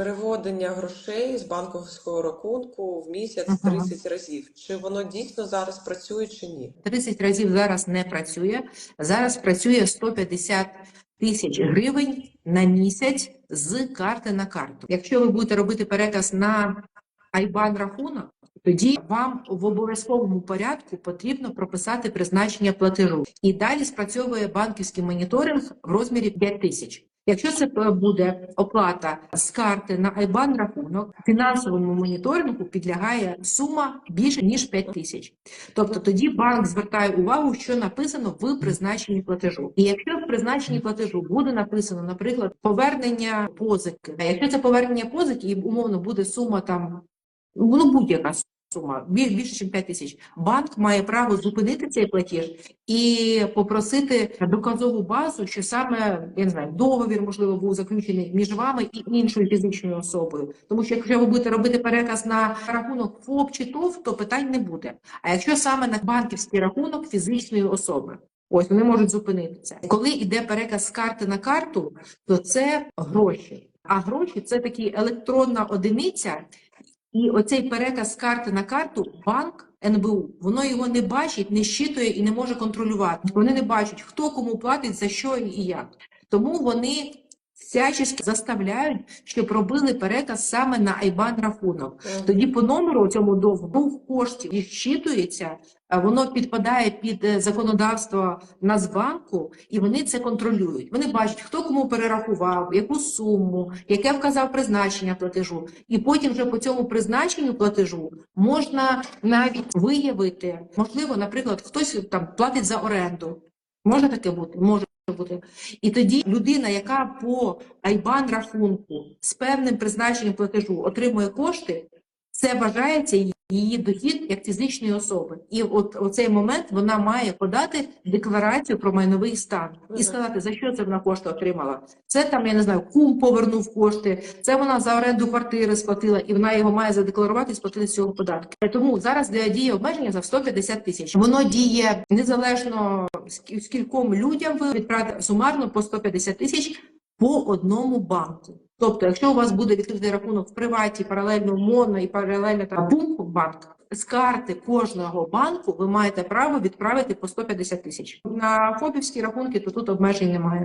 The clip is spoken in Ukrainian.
переводення грошей з банковського рахунку в місяць Ага. 30 разів. Чи воно дійсно зараз працює чи ні? 30 разів зараз не працює. Зараз працює 150 тисяч гривень на місяць з карти на карту. Якщо ви будете робити переказ на IBAN рахунок, тоді вам в обов'язковому порядку потрібно прописати призначення платежу. І далі спрацьовує банківський моніторинг в розмірі 5 тисяч. Якщо це буде оплата з карти на IBAN рахунок, фінансовому моніторингу підлягає сума більше ніж 5 тисяч. Тобто тоді банк звертає увагу, що написано в призначенні платежу. І якщо в призначенні платежу буде написано, наприклад, повернення позики, а якщо це повернення позики, і умовно буде сума там, ну будь-яка сума, більше ніж 5 тисяч, банк має право зупинити цей платіж і попросити доказову базу, що саме я не знаю, договір можливо був заключений між вами і іншою фізичною особою. Тому що якщо ви будете робити переказ на рахунок ФОП чи ТОВ, то питань не буде. А якщо саме на банківський рахунок фізичної особи. Ось вони можуть зупинити це. Коли йде переказ з карти на карту, то це гроші. А гроші це такі електронна одиниця, і оцей переказ карти на карту банк НБУ, воно його не бачить, не щитує і не може контролювати. Вони не бачать, хто кому платить, за що і як. Тому вони всячески заставляють, щоб робили переказ саме на IBAN рахунок. Тоді по номеру цьому довгу коштів їх щитується, а воно підпадає під е, законодавство Нацбанку, і вони це контролюють. Вони бачать, хто кому перерахував, яку суму, яке вказав призначення платежу. І потім вже по цьому призначенню платежу можна навіть виявити, можливо, наприклад, хтось там платить за оренду. Може таке бути? Може бути. І тоді людина, яка по Айбан рахунку з певним призначенням платежу отримує кошти, це вважається її дохід як фізичної особи. І от у цей момент вона має подати декларацію про майновий стан і сказати, за що це вона кошти отримала. Це там, я не знаю, кум повернув кошти, це вона за оренду квартири сплатила, і вона його має задекларувати і сплатити з цього податки. Тому зараз діє обмеження за 150 тисяч. Воно діє незалежно скі- скільком людям ви відправите сумарно по 150 тисяч по одному банку. Тобто, якщо у вас буде відкритий рахунок в приваті, паралельно моно і паралельно там бумку банк, з карти кожного банку ви маєте право відправити по 150 тисяч. На фобівські рахунки, то тут обмежень немає.